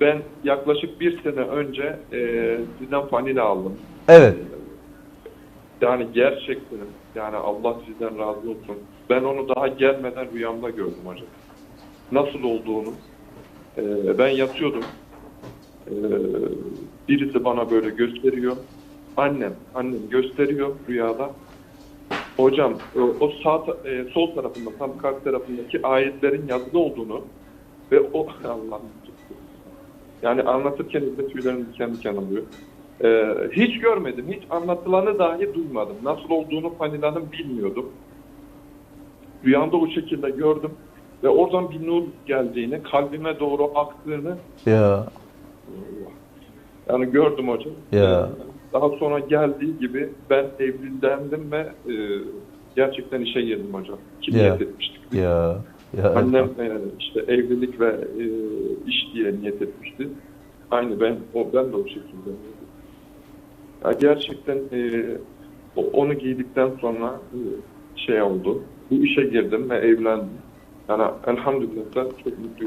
Ben yaklaşık bir sene önce e, sizden fanile aldım. Evet. Yani gerçekten yani Allah sizden razı olsun. Ben onu daha gelmeden rüyamda gördüm hocam. Nasıl olduğunu. e, ben yatıyordum. E, birisi bana böyle gösteriyor. Annem, annem gösteriyor rüyada. Hocam e, o sağ e, sol tarafında tam kalp tarafındaki ayetlerin yazılı olduğunu ve o Allah'ım yani anlatırken de tüylerim diken diken oluyor. Ee, hiç görmedim, hiç anlatılanı dahi duymadım. Nasıl olduğunu Fanila'nın bilmiyordum. Rüyamda o şekilde gördüm ve oradan bir nur geldiğini, kalbime doğru aktığını Ya. yani gördüm hocam. Ya. Ee, Daha sonra geldiği gibi ben evlendim ve e, gerçekten işe girdim hocam. Ki Ya. etmiştik. Ya. Ya. Annem e, işte evlilik ve e, iş diye niyet etmişti. Aynı ben o ben de o şekilde. Ya gerçekten e, onu giydikten sonra e, şey oldu. Bu işe girdim ve evlendim. Yani elhamdülillah çok mutluyum.